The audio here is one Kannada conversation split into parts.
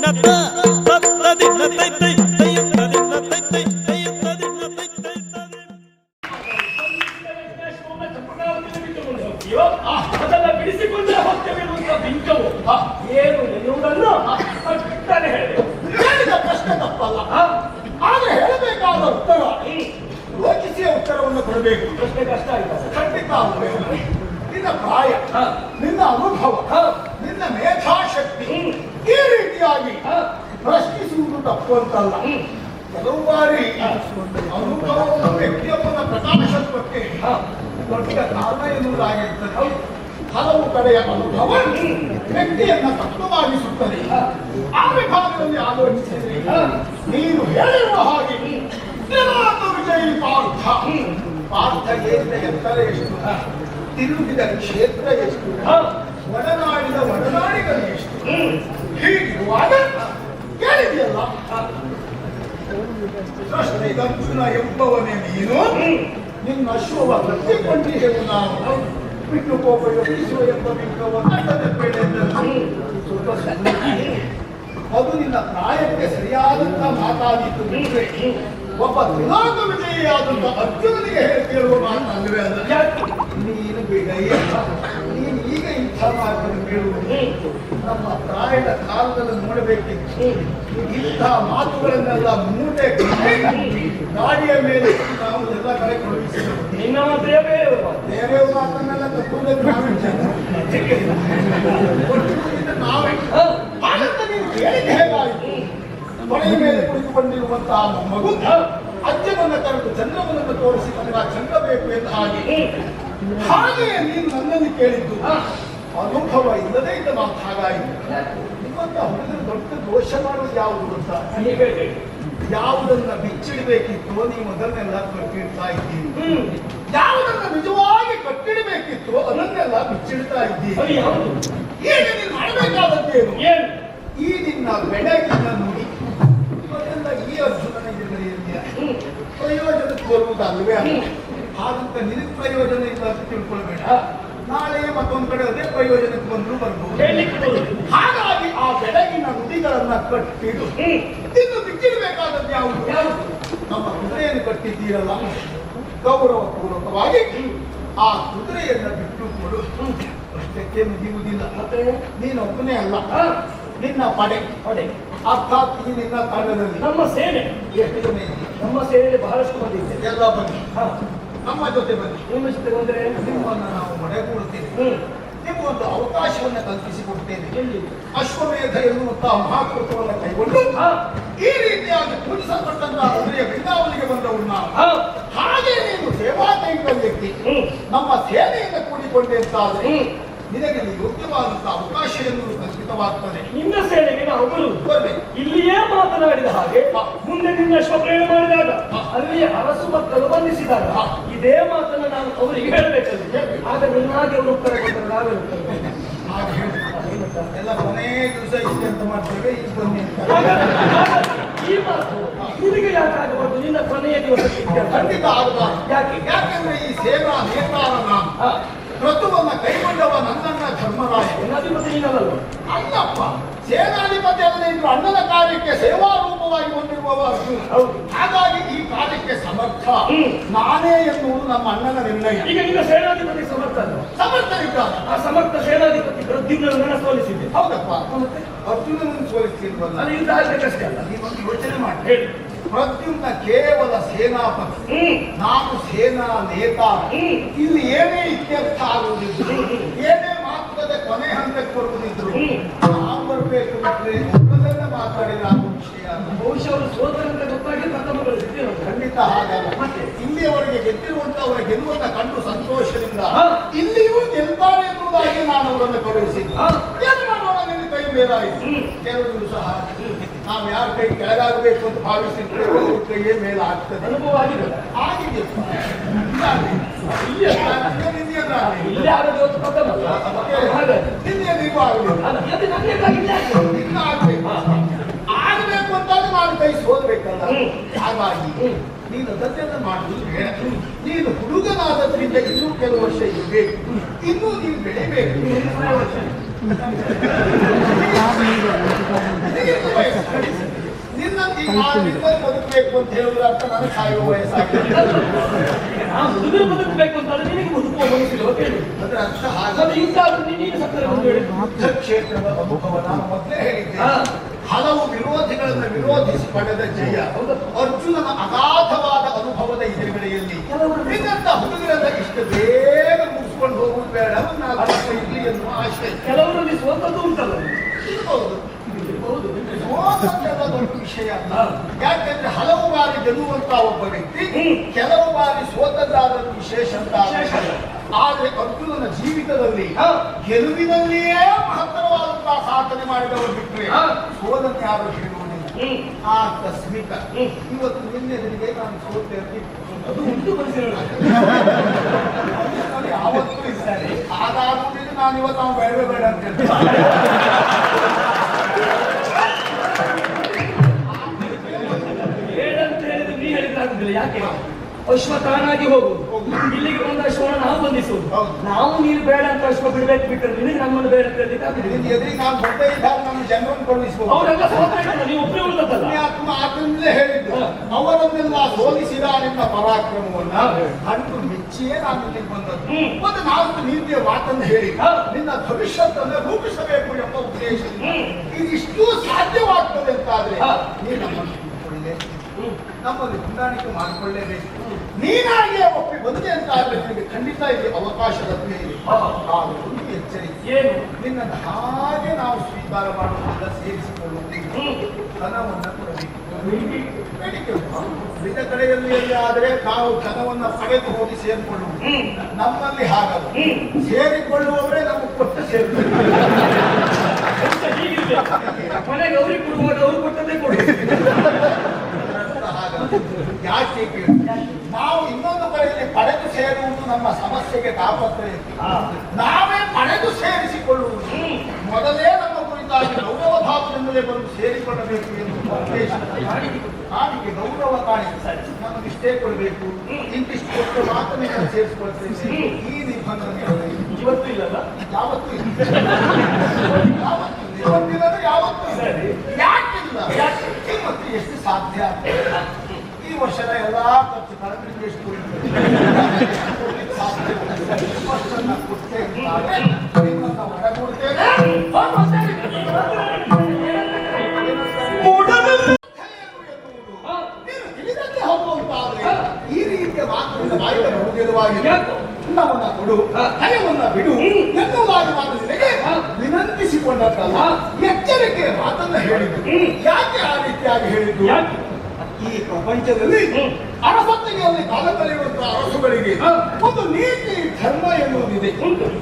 not done. ಕಡೆಯ ಅನುಭವ ವ್ಯಕ್ತಿಯನ್ನ ತತ್ವವಾಗಿಸುತ್ತದೆ ಆ ವಿಭಾಗದಲ್ಲಿ ಆಲೋಚಿಸಿದ್ರೆ ನೀನು ಹೇಳಿರುವ ಹಾಗೆ ವಿಜಯಿ ಪಾರ್ಥ. ಪಾರ್ಥ ಏರಿದ ಎತ್ತರ ಎಷ್ಟು? ತಿರುಗಿದ ಕ್ಷೇತ್ರ ಎಷ್ಟು. ಒಡನಾಡಿದ ಒಡನಾಡಿಗಳು ಎಷ್ಟು? ಹೀಗಿರುವಾಗ ಕೇಳಿದೆಯಲ್ಲ? ಸೃಷ್ಟಿ ದಕ್ಷಿಣ ಎಂಬವನೇ ನೀನು. ನಿನ್ನ ಕಟ್ಟಿಕೊಂಡಿದ್ದೆವು ನಾವು ಬಿಟ್ಟು ಎಂಬ ಸುಮ್ಮನೆ ಅದು ನಿನ್ನ ಪ್ರಾಯಕ್ಕೆ ಸರಿಯಾದಂತ ಮಾತಾದಿತ್ತು ಒಬ್ಬ ತ್ರಿನಾಥ ವಿಜಯಿಯಾದಂತ ಅರ್ಜುನನಿಗೆ ಹೇಳ್ತಿರುವ ಮಾತು ಅಲ್ಲ ಯಾಕೆ? ನೀನು ಬಿಡಯ್ಯ ನೀನು ಈಗ ಇಂಥ ಮಾತನ್ನು ಕೇಳುವುದು ನಮ್ಮ ಪ್ರಾಯದ ಕಾಲದಲ್ಲಿ ನೋಡಬೇಕಿತ್ತು ಇಂಥ ಮಾತುಗಳನ್ನೆಲ್ಲ ಮೂಟೆ, ಗಾಡಿಯ ಮೇಲೆ ನಿನ್ನ ಮಾತ್ರೇ ಬೇರೆ ಮಾತು. ಬೇರೆ ಮಾತನ್ನೆಲ್ಲ ಮನೆಯ ಮೇಲೆ ಕುಳಿತುಕೊಂಡಿರುವಂತಹ ಮಗು ಅಜ್ಜನನ್ನ ಕರೆದು ಚಂದ್ರವನನ್ನು ತೋರಿಸಿ ನನಗೆ ಆ ಚಂದ್ರ ಬೇಕು ಎಂದು ಹಾಗೆ. ಹಾಗೆಯೇ ನೀನು ನನ್ನನ್ನು ಕೇಳಿದ್ದು. ಅನುಭವ ಇಲ್ಲದೇ ಇದ್ದ ಮಾತು ಹಾಗಾಯಿತು. ನಿಮ್ಮಂತ ಹುಡುಗರು ದೊಡ್ಡ ದೋಷ ಮಾಡೋದು ಯಾವುದು ಅಂತ? ನೀವೇ ಹೇಳಿ. ಯಾವುದನ್ನ ಬಿಚ್ಚಿಡಬೇಕಿತ್ತು ನೀವು ಅದನ್ನೆಲ್ಲ ಕಟ್ಟಿಡ್ತಾ ಇದ್ದೀರಿ. ಯಾವುದನ್ನ ನಿಜವಾಗಿ ಕಟ್ಟಿಡಬೇಕಿತ್ತು ಅದನ್ನೆಲ್ಲ ಬಿಚ್ಚಿಡ್ತಾ ಇದ್ದೀರಿ ಯಾವುದು? ಈಗ ನೀನು ಮಾಡಬೇಕಾದದ್ದೇನು? ಈ ನಿನ್ನ ಬೆಳಗಿನ ನುಡಿ ಇವತ್ತೆಲ್ಲ ಈ ಅರ್ಜುನ ಇರಲಿ ಹ್ಮ್. ಪ್ರಯೋಜನಕ್ಕೆ ಬರುವುದಲ್ವೇ ಹಾಗಂತ ನಿನಗೆ ಪ್ರಯೋಜನ ಇಲ್ಲ ಅಂತ ತಿಳ್ಕೊಳ್ಬೇಡ. ನಾಳೆ ಮತ್ತೊಂದು ಕಡೆ ಅದೇ ಪ್ರಯೋಜನಕ್ಕೆ ಬಂದರೂ ಬರ್ಬೋದು ಹಾಗಾಗಿ ಆ ಬೆಳಗಿನ ನುಡಿಗಳನ್ನ ಕಟ್ಟಿಡು. ಇನ್ನು ಬಿಚ್ಚಿಡಬೇಕಾದದ್ದು ಯಾವುದು? ನಮ್ಮ ಕುದುರೆಯನ್ನು ಕಟ್ಟಿದ್ದೀರಲ್ಲ ಗೌರವ ಪೂರ್ವಕವಾಗಿ ಆ ಕುದುರೆಯನ್ನು ಬಿಟ್ಟು ಕೊಡು ಅಷ್ಟಕ್ಕೆ ಮುಗಿಯುವುದಿಲ್ಲ ಮತ್ತೆ? ನೀನೊಬ್ಬನೇ ಅಲ್ಲ ಹಾ. ನಿನ್ನ ಪಡೆ ಪಡೆ ಅರ್ಥಾತ್ ಈ ನಿನ್ನ ತಂಡದಲ್ಲಿ ನಮ್ಮ ಸೇನೆ ಎಷ್ಟು ಜನ? ನಮ್ಮ ಸೇನೆಯಲ್ಲಿ ಬಹಳಷ್ಟು ಮಂದಿ ಎಲ್ಲ ಬನ್ನಿ. ನಮ್ಮ ಜೊತೆ ಬನ್ನಿ ನಿಮ್ಮ ಜೊತೆ ಬಂದ್ರೆ ನಿಮ್ಮನ್ನು ನಾವು ಮಡೆಗೂಡುತ್ತೇವೆ ಹ್ಮ್. ನಿಮಗೊಂದು ಅವಕಾಶವನ್ನು ಕಲ್ಪಿಸಿಕೊಡ್ತೇನೆ? ಅಶ್ವಮೇಧ ಎನ್ನುವಂತಹ ಮಹಾಕೃತವನ್ನು ಕೈಗೊಂಡು ಹಾ. ಈ ರೀತಿಯಾಗಿ ಪೂಜಿಸಲ್ಪಟ್ಟಂತಹ ಕುದುರೆಯ ಬೃಂದಾವನಿಗೆ ಬಂದವರು ನಾವು. ಹಾಗೆ ನೀನು ಸೇವಾ ಕೈಂಕರ್ಯಕ್ಕೆ ಹ್ಮ್. ನಮ್ಮ ಸೇವೆಯಿಂದ ಕೂಡಿಕೊಂಡೆ ಅಂತಾದ್ರೆ. ನಿನಗೆ ಯೋಗ್ಯವಾದಂತಹ ಅವಕಾಶ ಎನ್ನುವುದು ಖಚಿತವಾಗ್ತದೆ ನಿನ್ನ ಸೇನೆಗೆ ನಾವು ಬರುವುದು. ಇಲ್ಲಿಯೇ ಮಾತನಾಡಿದ ಹಾಗೆ ಮುಂದೆ ನಿನ್ನ ಅಶ್ವಪ್ರಯಾಣ ಮಾಡಿದಾಗ ಅಲ್ಲಿ ಅರಸು ಮಕ್ಕಳು ಬಂಧಿಸಿದಾಗ ಇದೇ ಮಾತನ್ನ ನಾನು ಅವರಿಗೆ ಹೇಳಬೇಕಲ್ಲಿ. ಆಗ ನಿನ್ನಾಗೆ ಅವರು ಉತ್ತರ ಕೊಟ್ಟರು ನಾವೇ. ಎಲ್ಲ ಕೊನೆ ದಿವಸ ಇಷ್ಟೇ ಅಂತ ಮಾಡ್ತೇವೆ ಈಗ ಬನ್ನಿ ಈ ಮಾತು ನಿನಗೆ ಯಾಕೆ ಆಗಬಾರ್ದು? ನಿನ್ನ ಕೊನೆಯ ದಿವಸ ಖಂಡಿತ ಆಗಬಾರ್ದು. ಯಾಕೆ? ಯಾಕೆಂದ್ರೆ ಈ ಸೇನಾ ನೇತಾರ ನಾನು ಹಾ. ಕ್ರತುವನ್ನ ಕೈಗೊಂಡವ ನನ್ನನ್ನ ಅಧಿಪತಿ ನೀನಲ್ಲ ಅಲ್ಲಪ್ಪ ಸೇನಾಧಿಪತಿ ಅಲ್ಲದೆ ಇದ್ರು ಅಣ್ಣನ ಕಾರ್ಯಕ್ಕೆ ಸೇವಾ ರೂಪವಾಗಿ ಹೊಂದಿರುವವ ಹೌದು. ಹಾಗಾಗಿ ಈ ಕಾರ್ಯಕ್ಕೆ ಸಮರ್ಥ. ನಾನೇ ಎನ್ನುವುದು ನಮ್ಮ ಅಣ್ಣನ ನಿರ್ಣಯ. ಈಗ ನಿಮ್ಮ ಸೇನಾಧಿಪತಿ ಸಮರ್ಥ ಸಮರ್ಥರಿದ್ದ ಸಮರ್ಥರಿದ್ದಾರೆ ಆ ಸಮರ್ಥ ಸೇನಾಧಿಪತಿ ಪ್ರದ್ಯುಮ್ನ ಸೋಲಿಸಿದೆ ಹೌದಪ್ಪ. ಅರ್ಜುನನನ್ನು ಸೋಲಿಸಿಲ್ವಲ್ಲ ಅದು ಯುದ್ಧ ಆಗ್ಬೇಕಷ್ಟೇ ಅಲ್ಲ. ನೀವೊಂದು ಯೋಚನೆ ಮಾಡಿ. ಹೇಳಿ. ಪ್ರದ್ಯುಮ್ನ ಕೇವಲ ಸೇನಾಪತಿ. ನಾನು ಸೇನಾ ನೇತ. ಇಲ್ಲಿ ಏನೇ ಇತ್ಯರ್ಥ ಆಗುವುದಿದ್ರು ಏನೇ ಮಾತುಕತೆ ಕೊನೆ ಹಂತಕ್ಕೆ ಬರುವುದಿದ್ರು. ನಾವು ಬರಬೇಕು ಬಿಟ್ರೆ ಒಬ್ಬರನ್ನ ಮಾತಾಡಿದ ವಿಷಯ. ಬಹುಶಃ ಅವರು ಅಂತ ಗೊತ್ತಾಗಿ ಪ್ರಥಮಗಳು ಖಂಡಿತ ಹಾಗಲ್ಲ? ಇಲ್ಲಿಯವರೆಗೆ ಗೆದ್ದಿರುವಂತ ಅವರ ಗೆಲ್ಲುವಂತ ಕಂಡು ಸಂತೋಷದಿಂದ. ಇಲ್ಲಿಯೂ ಗೆಲ್ತಾರೆ ಎಂಬುದಾಗಿ ನಾನು ಅವರನ್ನು ಕಳುಹಿಸಿದ್ದೆ. ಹಾ. ಏನು ಮಾಡೋಣ ನಿನ್ನ ಕೈ ಮೇಲಾಯಿತು ಹ್ಮ್. ಕೆಲವು ದಿವಸ ಹಾಗೆ ನಾವು ಯಾರ ಕೈ ಕೆಳಗಾಗಬೇಕು ಅಂತ ಭಾವಿಸಿದ್ರೆ ಅವ್ರ ಕೈಯೇ ಮೇಲಾಗ್ತದೆ ಅನುಭವ ಆಗಿದೆ ಆಗಿದೆಯಪ್ಪ ಇದಾಗ್ಲಿ. ಇಲ್ಲಿ ನಾನು ನಿನ್ನೆಯದ್ದಾಗ್ಲಿ. ಇಲ್ಲಿ ಆಗೋದು ಇವತ್ತು ಪ್ರಥಮ ಹಾಗಾಗಿ ನಿನ್ನೆಯದಿಗೂ ಆಗಲಿಲ್ಲ ಅಲ್ಲ ಎದ್ದು ನನ್ನೇಕಾಗಿ ಇಲ್ಲಿ ಆಗ್ತದೆ. ಇನ್ನು ಆಗ್ಬೇಕು ಆಗ್ಬೇಕು ಅಂತಾದ್ರೆ ನಾನು ಕೈ ಸೋಲ್ಬೇಕಲ್ಲ ಹ್ಮ್. ಹಾಗಾಗಿ ಹ್ಮ್. ನೀನು ಅದನ್ನೆಲ್ಲ ಮಾಡುವುದು ಬೇಡ ನೀನು ಹುಡುಗನಾದದ್ರಿಂದ ಇನ್ನೂ ಕೆಲವು ವರ್ಷ ಇರಬೇಕು. ಇನ್ನೂ ನೀನು ಬೆಳಿಬೇಕು ನಿನ್ನ ಬದುಕಬೇಕು ಅಂತ ಹೇಳಿದ್ರೆ ಅಂತ ನಾನು ಸಾಯುವ ಹುಡುಗರು ಬದುಕಬೇಕು ಅಂತ ನಿನಗೆ ಬದುಕುವ ಮನಸ್ಸಿಲ್ಲ ಅದ್ರ ಅರ್ಥ ನೀನು ಸತ್ತರೆ ಹೇಳಿ. ಕ್ಷೇತ್ರದ ಮೊದಲೇ ಹೇಳಿದ್ದೆ. ಹಲವು ವಿರೋಧಿಗಳನ್ನು ವಿರೋಧಿಸಿ ಪಡೆದ ಜಯ. ಅರ್ಜುನನ ಅಗಾಧ ನಿನ್ನಂತ ಹುಡುಗರೆಲ್ಲ ಇಷ್ಟು ಬೇಗ ಮುಗಿಸ್ಕೊಂಡು ಹೋಗುವುದು ಬೇಡ. ನಾಲ್ಕು ವರ್ಷ ಇರ್ಲಿ ಎನ್ನುವ ಕೆಲವರಲ್ಲಿ ಸ್ವಂತದ್ದು ಉಂಟಲ್ಲ. ಇರ್ಬೋದು. ಸೋತದ್ದೆಲ್ಲ ದೊಡ್ಡ ವಿಷಯ. ಅಲ್ಲ ಯಾಕೆಂದ್ರೆ ಹಲವು ಬಾರಿ ಗೆಲ್ಲುವಂತ ಒಬ್ಬ ವ್ಯಕ್ತಿ ಕೆಲವು ಬಾರಿ ಸೋತದ್ದಾದರೂ ವಿಶೇಷ ಅಂತ. ಆದ್ರೆ ಅರ್ಜುನನ ಜೀವಿತದಲ್ಲಿ. ಗೆಲುವಿನಲ್ಲಿಯೇ ಮಹತ್ತರವಾದಂತಹ ಸಾಧನೆ ಮಾಡಿದವರು ಬಿಟ್ಟರೆ. ಸೋಲನ್ನು ಯಾರು ಹೇಳುವುದಿಲ್ಲ. ಹ್ಮ್. ಆಕಸ್ಮಿಕ ನಿನ್ನೆ ಇವತ್ತು ನಿನ್ನೆದರಿಗೆ ನಾನು ಸೋತೆ ಅದು ಉಂಟು ಮನಸ್ಸಿನ ಯಾವತ್ತೂ ಇದ್ದಾರೆ ಹಾಗಾಗುವುದಿಲ್ಲ ನಾನು ಇವತ್ತು ನಾವು ಬೇಡ ಬೇಡ ಅಂತ ಯಾಕೆ ಅಶ್ವ ತಾನಾಗಿ ಹೋಗು ಇಲ್ಲಿಗೆ ಬಂದ ಅಶ್ವನ ನಾವು ಬಂಧಿಸುವುದು ನಾವು ನೀರು ಬೇಡ ಅಂತ ಅಶ್ವ ಬಿಡ್ಬೇಕು ಬಿಟ್ಟರೆ ನಿನಗೆ ನಮ್ಮನ್ನು ಬೇಡ ಅಂತ ಹೇಳಿಕ್ಕೆ ಜನರನ್ನು ಕಳುಹಿಸಬಹುದು ಅವರೆಲ್ಲ ಸೋತಾಯ್ತಲ್ಲ ನೀವು ಒಬ್ಬರೇ ಉಳಿದದ್ದಲ್ಲ ಪುಣ್ಯಾತ್ಮ ಆತನಿಂದಲೇ ಹೇಳಿದ್ದು. ಅವರನ್ನೆಲ್ಲ ಸೋಲಿಸಿದ ನಿಮ್ಮ ಪರಾಕ್ರಮವನ್ನ ಕಂಡು ಮೆಚ್ಚಿಯೇ ನಾನು ಇಲ್ಲಿಗೆ ಬಂದದ್ದು. ಒಂದು ನಾಲ್ಕು ನೀತಿಯ ಮಾತನ್ನು ಹೇಳಿ. ನಿನ್ನ ಭವಿಷ್ಯತ್ತನ್ನು ರೂಪಿಸಬೇಕು ಎಂಬ ಉದ್ದೇಶ. ಇದಿಷ್ಟು ಸಾಧ್ಯವಾಗ್ತದೆ ಅಂತಾದ್ರೆ. ನೀನು. ನಮ್ಮಲ್ಲಿ ಹೊಂದಾಣಿಕೆ ಮಾಡಿಕೊಳ್ಳೇಬೇಕು ನೀನಾಗಿಯೇ ಒಪ್ಪಿ ಬಂದೆ ಅಂತ ಆದ್ರೆ ನಿಮಗೆ ಖಂಡಿತ ಇಲ್ಲಿ ಇದೆ ಅವಕಾಶ ಆದ್ರೆ ಒಂದು ಎಚ್ಚರಿಕೆ ಏನು ನಿನ್ನನ್ನು ಹಾಗೆ ನಾವು ಸ್ವೀಕಾರ ಮಾಡುವುದಿಲ್ಲ ಸೇರಿಸಿಕೊಳ್ಳುವುದಿಲ್ಲ. ಧನವನ್ನು ಕೊಡಬೇಕು. ನಿಜ ಕಡೆಯಲ್ಲಿ ಎಲ್ಲಿ ಆದರೆ ನಾವು ಧನವನ್ನು ಪಡೆದು ಹೋಗಿ ಸೇರಿಕೊಳ್ಳುವುದು ನಮ್ಮಲ್ಲಿ ಹಾಗಲ್ಲ. ಸೇರಿಕೊಳ್ಳುವವರೇ ನಮಗೆ ಕೊಟ್ಟು ಅವ್ರಿಗೆ ಕೊಡುವಾಗ ಅವ್ರು ಕೊಡು ಹಾಗಲ್ಲ. ಯಾಕೆ ಕೇಳಿ? ನಾವು ಇನ್ನೊಂದು ಕಡೆಯಲ್ಲಿ ಪಡೆದು ಸೇರುವುದು ನಮ್ಮ ಸಮಸ್ಯೆಗೆ ತಾಪತ್ರೆ. ನಾವೇ ಪಡೆದು ಸೇರಿಸಿಕೊಳ್ಳುವುದು. ಮೊದಲೇ ನಮ್ಮ ಕುರಿತಾಗಿ ಗೌರವ ಭಾವದಿಂದಲೇ ಬಂದು ಸೇರಿಕೊಳ್ಳಬೇಕು ಎಂದು ಉದ್ದೇಶ ಕಾಣಿಕೆ ಗೌರವ ಕಾಣಿ ನಮಗೆ ಇಷ್ಟೇ ಕೊಡಬೇಕು. ಇಂತಿಷ್ಟು ಕೊಟ್ಟು ಮಾತ್ರ ನೀವು ಸೇರಿಸಿಕೊಳ್ತೇನೆ. ಈ ನಿಬಂಧನೆ ಇವತ್ತು ಇಲ್ಲಲ್ಲ? ಯಾವತ್ತು ಇಲ್ಲ. ಯಾವತ್ತೂ ಇಲ್ಲ. ಇವತ್ತಿಲ್ಲದ್ರೆ ಯಾವತ್ತೂ. ಯಾಕಿಲ್ಲ? ಯಾಕೆ? ಎಷ್ಟು ಸಾಧ್ಯ? ಈ ವರ್ಷದ ಎಲ್ಲಾ ಬಾಯಿಗೆ ಅನ್ನವನ್ನ ಕೊಡು ಹಣವನ್ನ ಬಿಡು ಎನ್ನುವುದಾಗಿ ಮಾತು ನಿನಗೆ ವಿನಂತಿಸಿಕೊಂಡದ್ದಲ್ಲ ಎಚ್ಚರಿಕೆಯ ಮಾತನ್ನ ಹೇಳಿದ್ದು. ಯಾಕೆ ಆ ರೀತಿಯಾಗಿ ಹೇಳಿದ್ದು? ಈ ಪ್ರಪಂಚದಲ್ಲಿ. ಅರಸತ್ತಿಗೆಯಲ್ಲಿ ಕಾಲ ಕಳೆಯುವಂತಹ ಅರಸುಗಳಿಗೆ ಒಂದು ನೀತಿ ಧರ್ಮ ಎನ್ನುವುದಿದೆ.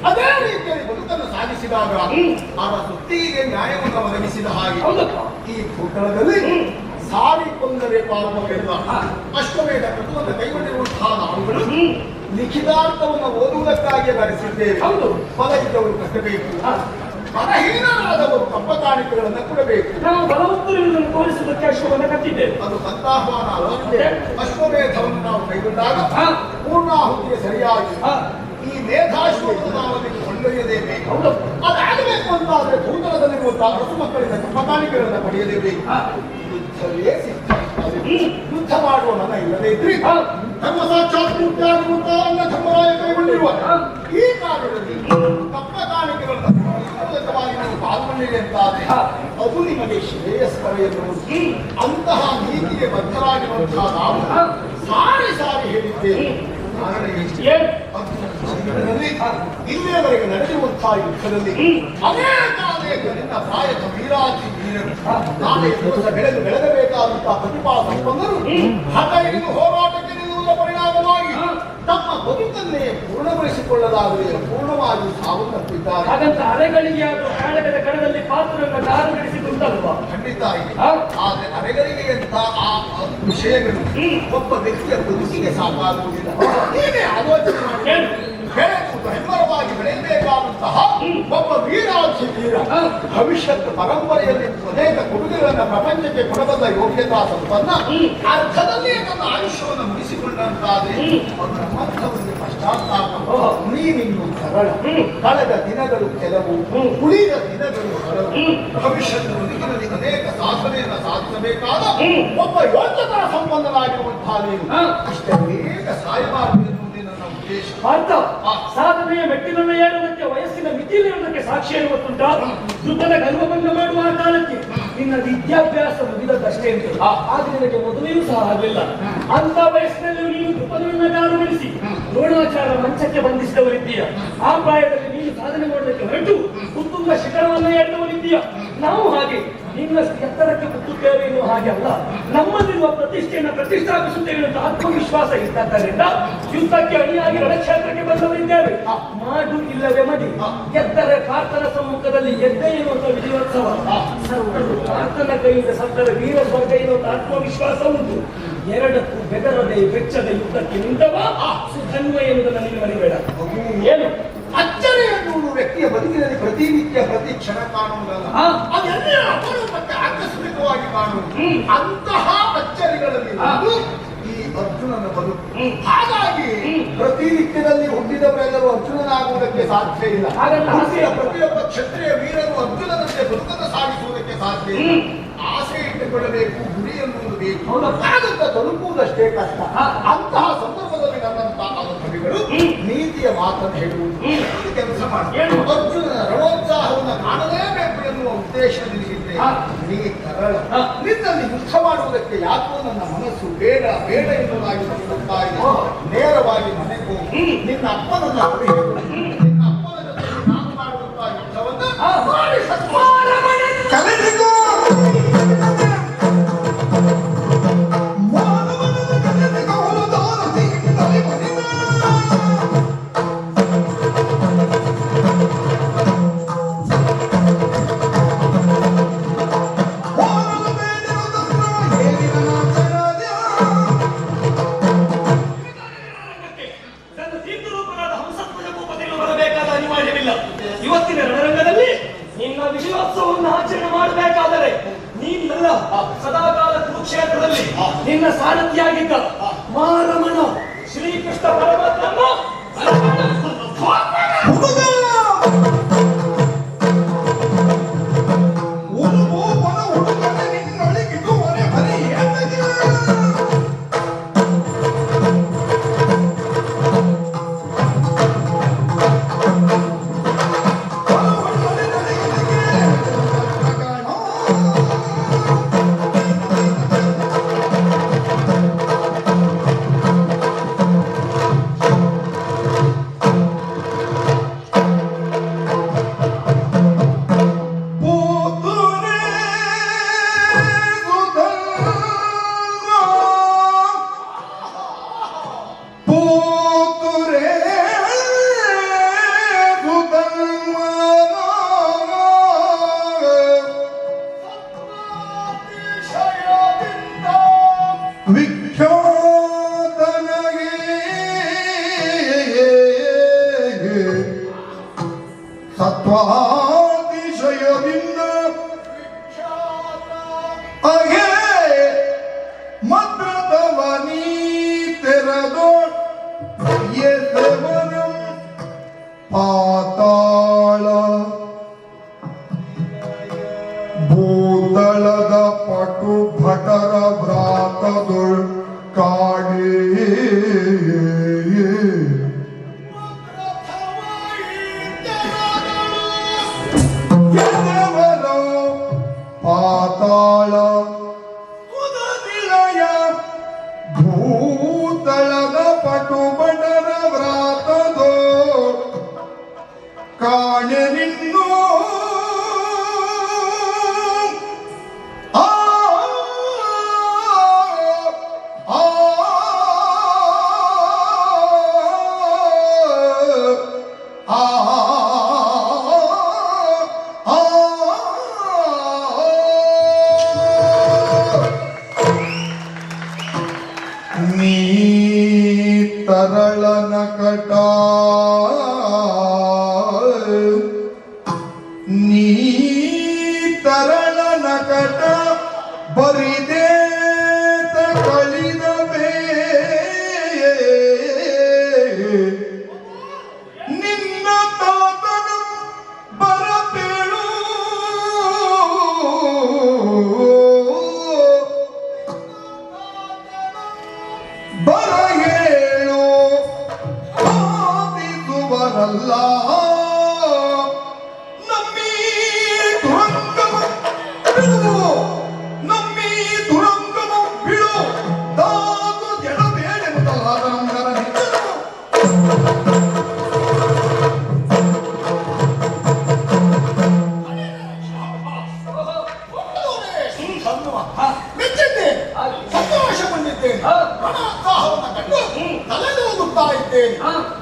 ಅದೇ ರೀತಿಯಲ್ಲಿ ಬದುಕನ್ನು ಸಾಧಿಸಿದಾಗ ಹ್ಮ್. ಅರಸೊತ್ತಿಗೆ ನ್ಯಾಯವನ್ನು ಒದಗಿಸಿದ ಹಾಗೆ ಈ ಭೂತಳದಲ್ಲಿ ಹ್ಮ್. ಸಾರಿ ಕೊಂದರೆ ಪಾಪವೆಲ್ಲ ಅಷ್ಟಮೇಧ ಕೃತವನ್ನು ಕೈಗೊಂಡಿರುವಂತಹ ನಾವುಗಳು. ಲಿಖಿತಾರ್ಥವನ್ನು ಓದುವುದಕ್ಕಾಗಿ ಬರೆಸಿದ್ದೇವೆ. ಹೌದು. ಪದಹಿತವರು ಕಟ್ಟಬೇಕು ಹಾ. ತಪ್ಪ ಕಾಣಿಕೆಗಳನ್ನು ಕೊಡಬೇಕು. ನಾವು ಬಲವಂತರಿರುವುದನ್ನು ತೋರಿಸುವುದಕ್ಕೆ ಅಶ್ವವನ್ನು ಕಟ್ಟಿದ್ದೇವೆ ಅದು ಸಂತಾಹವಾನ ಅಲ್ಲದೆ ಅಶ್ವಮೇಧವನ್ನು ನಾವು ಕೈಗೊಂಡಾಗ. ಪೂರ್ಣಾಹುತಿಗೆ ಸರಿಯಾಗಿ. ಈ ಮೇಧಾಶ್ವವನ್ನು ನಾವು ಅದಕ್ಕೆ ಕೊಂಡೊಯ್ಯಲೇಬೇಕು ಹೌದು. ಅದಾಗಬೇಕು ಆದರೆ ಭೂತಲದಲ್ಲಿರುವಂತಹ ಹಸು ಮಕ್ಕಳಿಂದ ತಪ್ಪಕಾಣಿಕೆಗಳನ್ನು ಪಡೆಯಲೇಬೇಕು ಇದು ಸಿದ್ಧವಾಗಿದೆ. ಯುದ್ಧ ಮಾಡುವ ಮನ ಇಲ್ಲದೇ ಇದ್ರಿ ನಮ್ಮ ಮೂರ್ತಿಯಾಗಿರುವಂತಹ ಅನ್ನ ಧರ್ಮರಾಯ ಕೈಗೊಂಡಿರುವ. ಈ ಕಾರ್ಯದಲ್ಲಿ ತಪ್ಪ ಕಾಣಿಕೆಗಳನ್ನು ಪಾಲ್ಗೊಂಡಿದೆ ಅಂತಾದ್ರೆ ಅದು ನಿಮಗೆ ಶ್ರೇಯಸ್ಕರ ಎನ್ನುವುದು ಅಂತಹ ನೀತಿಗೆ ಬದ್ಧರಾಗಿರುವಂತಹ ನಾವು ಸಾರಿ ಸಾರಿ ಹೇಳಿದ್ದೇವೆ ಕಾರಣ ಇಲ್ಲಿಯವರೆಗೆ ನಡೆದಿರುವಂತಹ ಯುದ್ಧದಲ್ಲಿ ಅನೇಕ ನಿನ್ನ ಪ್ರಾಯದ ವೀರಾತಿ ವೀರರು ನಾಳೆ ದಿವಸ ಬೆಳೆದು ಬೆಳೆದಬೇಕಾದಂತಹ ಪ್ರತಿಭಾ ಸಂಪನ್ನರು ಹಠ ಹೋರಾಟಕ್ಕೆ ನಿಲ್ಲುವುದರ ಪರಿಣಾಮವಾಗಿ ತಮ್ಮ ಬದುಕನ್ನೇ ಪೂರ್ಣಗೊಳಿಸಿಕೊಳ್ಳಲಾಗದೆ ಪೂರ್ಣವಾಗಿ ಸಾವನ್ನಪ್ಪಿದ್ದಾರೆ. ಹಾಗಂತ ಅಲೆಗಳಿಗೆ ಅದು ಕಾಳಗದ ಕಣದಲ್ಲಿ ಪಾತ್ರವನ್ನು ದಾರು ನಡೆಸಿದುಂಟಲ್ವಾ ಖಂಡಿತ ಇದೆ. ಆದರೆ ಅರೆಗಳಿಗೆ ಅಂತ ಆ ಆ ವಿಷಯಗಳು ಒಬ್ಬ ವ್ಯಕ್ತಿಯ ಬದುಕಿಗೆ ಸಾಕಾಗುವುದಿಲ್ಲ. ನೀವೇ ಆಲೋಚನೆ ಮಾಡಿ. ಬೆಳೆದು ಹೆಮ್ಮರವಾಗಿ ಬೆಳೆಯಬೇಕಾದಂತಹ ಒಬ್ಬ ವೀರಾಧಿ ವೀರ. ಭವಿಷ್ಯದ ಪರಂಪರೆಯಲ್ಲಿ ಅನೇಕ ಕೊಡುಗೆಗಳನ್ನು ಪ್ರಪಂಚಕ್ಕೆ ಕೊಡಬಲ್ಲ ಯೋಗ್ಯತಾ ಸಂಪನ್ನ ಅರ್ಥದಲ್ಲಿಯೇ ತನ್ನ ಆಯುಷ್ಯವನ್ನು ಮುಗಿಸಿಕೊಂಡಂತಾದ್ರೆ ಅದು ನಮ್ಮಂಥವರಿಗೆ ಪಶ್ಚಾತ್ತಾಪ. ನೀನಿನ್ನು ಸರಳ. ಕಳೆದ ದಿನಗಳು ಕೆಲವು. ಉಳಿದ ದಿನಗಳು ಹಲವು ಭವಿಷ್ಯದ ಬದುಕಿನಲ್ಲಿ ಅನೇಕ ಸಾಧನೆಯನ್ನು ಸಾಧಿಸಿ ಸಾಧಿಸಬೇಕಾದ. ಒಬ್ಬ ಯೋಚಕರ ಸಂಬಂಧನಾಗಿರುವಂತಹ ನೀನು. ಅಷ್ಟೇ ಅನೇಕ ಸಾಯಬಾರದು. ಪಾರ್ಥ ಸಾಧನೆಯ ಮೆಟ್ಟಿಲನ್ನು ಏರುವುದಕ್ಕೆ, ವಯಸ್ಸಿನ ಮಿತಿಯಿರುವುದಕ್ಕೆ ಸಾಕ್ಷಿ ಗೊತ್ತುಂಟ ಯುದ್ಧದ ಗರ್ವವನ್ನು ಮಾಡುವ ಕಾಲಕ್ಕೆ ನಿನ್ನ ವಿದ್ಯಾಭ್ಯಾಸ ಮುಗಿದದ್ದಷ್ಟೇ ಅಂತ. ಆಗ ನಿನಗೆ ಮದುವೆಯೂ ಸಹ ಆಗಲಿಲ್ಲ. ಅಂತ ವಯಸ್ಸಿನಲ್ಲಿ ನೀನು ದ್ರುಪದನನ್ನ ಕಾರಣಿಸಿ ದ್ರೋಣಾಚಾರ ಮಂಚಕ್ಕೆ ಬಂಧಿಸಿದವರಿದ್ದೀಯ. ಆ ಪ್ರಾಯದಲ್ಲಿ ನೀನು ಸಾಧನೆ ಮಾಡುವುದಕ್ಕೆ ಹೊರಟು ಉತ್ತುಂಗ ಶಿಖರವನ್ನು ಏರಿದವರಿದ್ದೀಯ ನಾವು ಹಾಗೆ. ನಿನ್ನಷ್ಟು ಎತ್ತರಕ್ಕೆ ಮುಟ್ಟುತ್ತೇವೆ ಎನ್ನುವ ಹಾಗೆ ಅಲ್ಲ. ನಮ್ಮಲ್ಲಿರುವ ಪ್ರತಿಷ್ಠೆಯನ್ನು ಪ್ರತಿಷ್ಠಾಪಿಸುತ್ತೇವೆ ಅಂತ ಆತ್ಮವಿಶ್ವಾಸ ಇದ್ದಾದ್ದರಿಂದ ಯುದ್ಧಕ್ಕೆ ಅಣಿಯಾಗಿ ರಣಕ್ಷೇತ್ರಕ್ಕೆ ಬಂದವರಿದ್ದೇವೆ. ಮಾಡು ಇಲ್ಲವೇ ಮಡಿ. ಎತ್ತರ ಕಾರ್ತನ ಸಮ್ಮುಖದಲ್ಲಿ ಎದ್ದೆ ಎನ್ನುವಂತ ವಿಜಯೋತ್ಸವ ಕಾರ್ತನ ಕೈಯಿಂದ ಸತ್ತರ ವೀರ ಸ್ವರ್ಗ ಎನ್ನುವಂತ ಆತ್ಮವಿಶ್ವಾಸ ಉಂಟು. ಎರಡಕ್ಕೂ ಬೆದರದೆ ಬೆಚ್ಚದ ಯುದ್ಧಕ್ಕೆ ನಿಂತವ ಸುಧನ್ವ ಎನ್ನುವುದನ್ನು ನೀನು ಮರಿಬೇಡ ಏನು ಅಚ್ಚರಿ ಎನ್ನುವುದು ವ್ಯಕ್ತಿಯ ಬದುಕಿನಲ್ಲಿ ಪ್ರತಿ ಕ್ಷಣ ಕಾಣುವುದಲ್ಲ. ಅದೆಲ್ಲ ಅಪರೂಪಕ್ಕೆ ಆಕಸ್ಮಿಕವಾಗಿ ಕಾಣುವುದು. ಅಂತಹ ಅಚ್ಚರಿಗಳಲ್ಲಿ ಈ ಅರ್ಜುನನ ಬದುಕು. ಹಾಗಾಗಿ ಹ್ಮ್. ಪ್ರತಿನಿತ್ಯದಲ್ಲಿ ಹುಟ್ಟಿದವರೆಲ್ಲರೂ ಅರ್ಜುನನಾಗುವುದಕ್ಕೆ ಸಾಧ್ಯ ಇಲ್ಲ. ಹುಟ್ಟಿದ ಪ್ರತಿಯೊಬ್ಬ ಕ್ಷತ್ರಿಯ ವೀರನು ಅರ್ಜುನನಂತೆ ಬದುಕನ್ನು ಸಾಗಿಸುವುದಕ್ಕೆ ಸಾಧ್ಯ ಇಲ್ಲ. ಆಸೆ ಇಟ್ಟುಕೊಳ್ಳಬೇಕು ಗುರಿ ಎನ್ನುವುದು ಬೇಕು. ಹೌದಾ? ತಲುಪುವುದಷ್ಟೇ ಕಷ್ಟ. ಅಂತಹ ನನ್ನಂತಹ ಹ್ಮ್. ನೀತಿಯ ಮಾತನ್ನು ಹೇಳುವುದು ಕೆಲಸ ಮಾಡಿ ಅರ್ಜುನ ರಣೋತ್ಸಾಹವನ್ನು ಕಾಣಲೇಬೇಕು ಎನ್ನುವ ಉದ್ದೇಶ ನಿನಗಿದ್ರೆ ಹಾ. ನೀ ಕರಳ ನಿನ್ನನ್ನು ನಿನ್ನಲ್ಲಿ ಯುದ್ಧ ಮಾಡುವುದಕ್ಕೆ ಯಾಕೋ ನನ್ನ ಮನಸ್ಸು ಬೇಡ ಬೇಡ ಎನ್ನುವುದಾಗಿ ನೇರವಾಗಿ ಮನೆಗೆ ಹೋಗಿ. ನಿನ್ನ ಅಪ್ಪನನ್ನು ಅವರು ಹೇಳು. ಸದಾಕಾಲ ಕುರುಕ್ಷೇತ್ರದಲ್ಲಿ ನಿನ್ನ ಸಾರಥಿಯಾಗಿದ್ದ ಮಾರಮಣ ಶ್ರೀಕೃಷ್ಣ ಪರಮಾತ್ಮ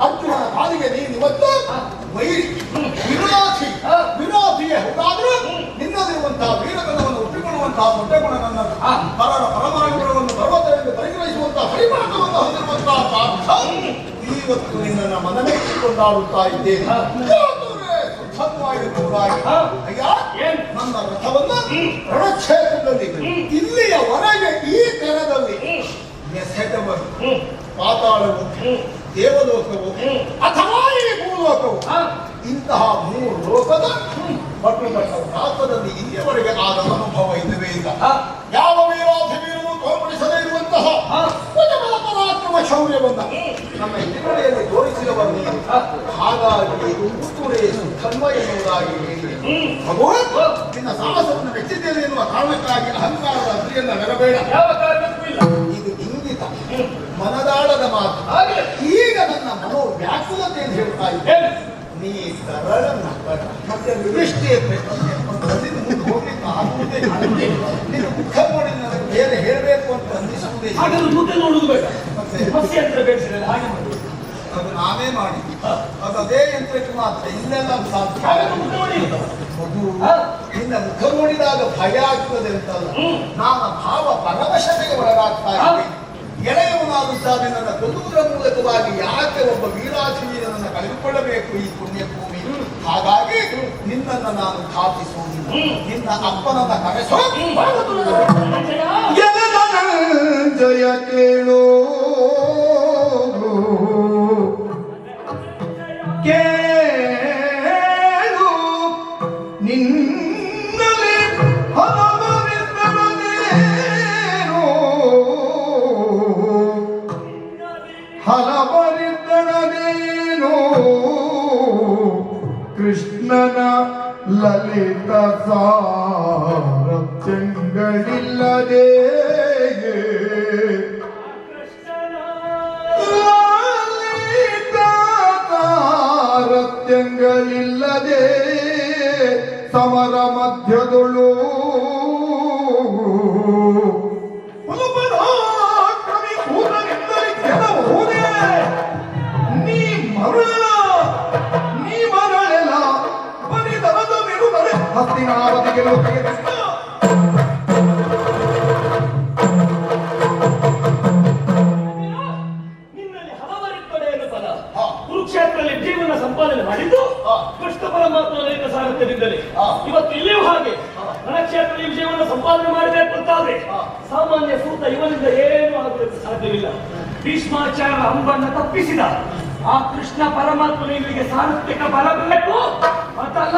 ಅರ್ಜುನನ ಕಾಲಿಗೆ ನೀನು ಇವತ್ತು. ವೈರಿ ವಿರೋಧಿ ಹಾ. ವಿರೋಧಿಯೇ ಹೌದಾದ್ರೂ ನಿನ್ನಲ್ಲಿರುವಂತಹ ವೀರತನವನ್ನು ಒಪ್ಪಿಕೊಳ್ಳುವಂತಹ ದೊಡ್ಡಗುಣ ನನ್ನ ಹಾ. ಪರರ ಪರಮಾನುಗುಣವನ್ನು ಪರ್ವತವೆಂದು ಪರಿಗಣಿಸುವಂತಹ ಪರಿಮಾಣವನ್ನು ಹೊಂದಿರುವಂತಹ ಪಾರ್ಥ ಇವತ್ತು ನಿನ್ನನ್ನು ಇದ್ದೇನೆ. ಹಾ. ಅಯ್ಯ ಏನ್? ನನ್ನ ರಥವನ್ನ. ರಣಕ್ಷೇತ್ರದಲ್ಲಿ ಹ್ಮ್. ಇಲ್ಲಿಯವರೆಗೆ ಈ ತೆರದಲ್ಲಿ. ಎಸೆದವರು. ಪಾತಾಳವು. ದೇವಲೋಕವು. ಅಥವಾ ಈ ಭೂಲೋಕವು. ಇಂತಹ ಮೂರು ಲೋಕದ ಮತ್ತು ರಾಷ್ಟ್ರದಲ್ಲಿ ಇಲ್ಲಿಯವರೆಗೆ ಆದ ಅನುಭವ ಇಲ್ಲವೇ ಇಲ್ಲ. ಯಾವ ವೀರಾಧಿ ವೀರನು ತೋರ್ಪಡಿಸದೇ ಇರುವಂತಹ ಪರಾಕ್ರಮ ಶೌರ್ಯವನ್ನ ನಮ್ಮ ಹಿನ್ನೆಲೆಯಲ್ಲಿ ತೋರಿಸಿದವರು ನೀನು ಹಾ. ಹಾಗಾಗಿ ಇದು ಉತ್ತುರೇ ಸುಖನ್ವ ಎನ್ನುವುದಾಗಿ. ಭಗವಂತ ನಿನ್ನ ಸಾಹಸವನ್ನು ಮೆಚ್ಚಿದ್ದೇನೆ ಎನ್ನುವ ಕಾರಣಕ್ಕಾಗಿ ಅಹಂಕಾರದ ಅಗ್ರಿಯನ್ನ ನೆರಬೇಡ ಮನದಾಳದ ಮಾತು ಈಗ ನನ್ನ ಮನೋ ವ್ಯಾಕುಲತೆ ಹೇಳ್ತಾ ಇದ್ದೆ ಏನ್? ನೀ ಸರಳ ನಕ್ಕಡ ಮತ್ತೆ ನನಗೆ. ನಿನ್ನ ಮುಖ ನೋಡಿ ನನಗೆ ಬೇರೆ ಹೇಳಬೇಕು ಅಂತ ಅನ್ನಿಸುವುದೇ. ಹಾಗಾದ್ರೆ ಮುದ್ದೆ ನೋಡುದು ಬೇಡ ಮತ್ತೆ? ಯಂತ್ರ ಬೇಡಿಸಿದ್ರೆ ಹಾಗೆ ಮಾಡುದು ಅದು ನಾವೇ ಮಾಡಿ ಅದು ಅದೇ ಯಂತ್ರಕ್ಕೆ ಮಾತ್ರ ಇಲ್ಲೆಲ್ಲ ಸಾಧ್ಯ ಮಗು ನಿನ್ನ ಮುಖ ನೋಡಿದಾಗ ಭಯ ಆಗ್ತದೆ ಅಂತಲ್ಲ. ನಾನು ಭಾವ ಪರವಶತೆಗೆ ಒಳಗಾಗ್ತಾ ಹಾ. ಇದ್ದೀನಿ ಎಳೆಯವನಾಗುತ್ತಾನೆ ನನ್ನ ಕೊಲ್ಲುವುದರ ಮೂಲಕವಾಗಿ ಯಾಕೆ ಒಬ್ಬ ವೀರಾಧೀನನ್ನು ಕಳೆದುಕೊಳ್ಳಬೇಕು ಈ ಪುಣ್ಯ ಭೂಮಿ ಹಾಗಾಗಿ ನಿನ್ನನ್ನು ನಾನು ಸ್ಥಾಪಿಸುವುದಿಲ್ಲ ನಿನ್ನ ಅಪ್ಪನನ್ನ ಕರೆಸೋ ಜಯ ಕೇಳು. ಕೃಷ್ಣನ ಲಲಿತ ಸಾರಥ್ಯಗಳಿಲ್ಲದೆ ತಾರತ್ಯಗಳಿಲ್ಲದೆ ಸಮರ ಮಧ್ಯದೊಳು ನಿನ್ನಲ್ಲಿ ಹಲವರಿರ್ತದೆ ಎನ್ನುವ ಪದ ಕುರುಕ್ಷೇತ್ರದಲ್ಲಿ ಜೀವನ ಸಂಪಾದನೆ ಮಾಡಿದ್ದು. ಕೃಷ್ಣ ಪರಮಾತ್ಮ ಸಾರಥ್ಯದಿಂದಲೇ. ಇವತ್ತು ಇಲ್ಲಿಯೂ ಹಾಗೆ. ರಣಕ್ಷೇತ್ರದಲ್ಲಿ ಜೀವನ ಸಂಪಾದನೆ ಮಾಡಬೇಕು ಅಂತಾದ್ರೆ. ಸಾಮಾನ್ಯ ಸೂತ ಇವನಿಂದ ಏನು ಆಗುವುದಕ್ಕೆ ಸಾಧ್ಯವಿಲ್ಲ ಭೀಷ್ಮಾಚಾರ ಅಂಬನ್ನ ತಪ್ಪಿಸಿದ ಆ ಕೃಷ್ಣ ಪರಮಾತ್ಮನ ಇವರಿಗೆ ಸಾರ್ವತ್ರಿಕ ಬಲ ಬೇಕು ಮತ್ತಲ್ಲ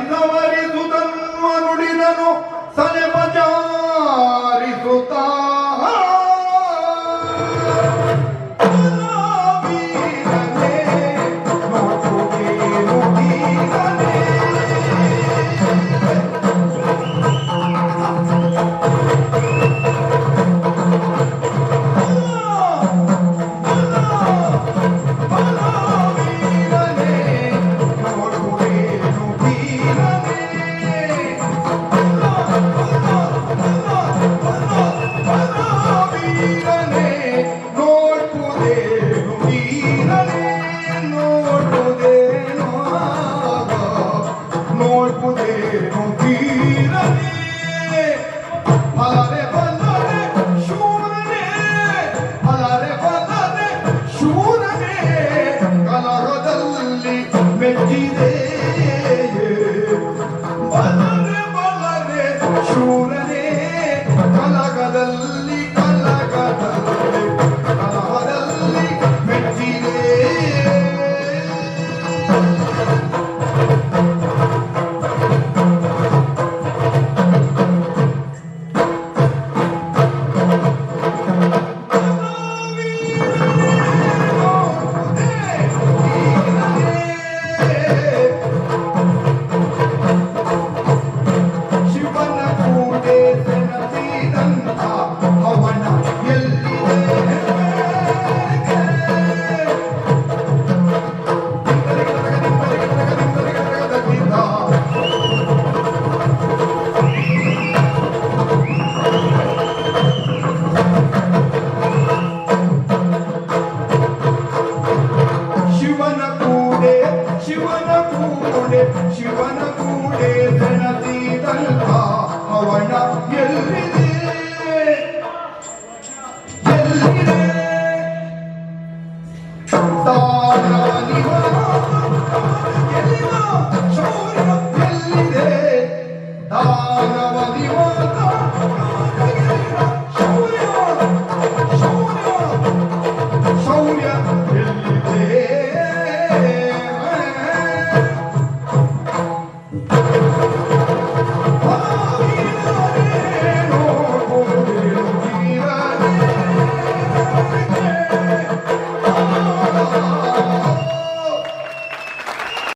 Why not? You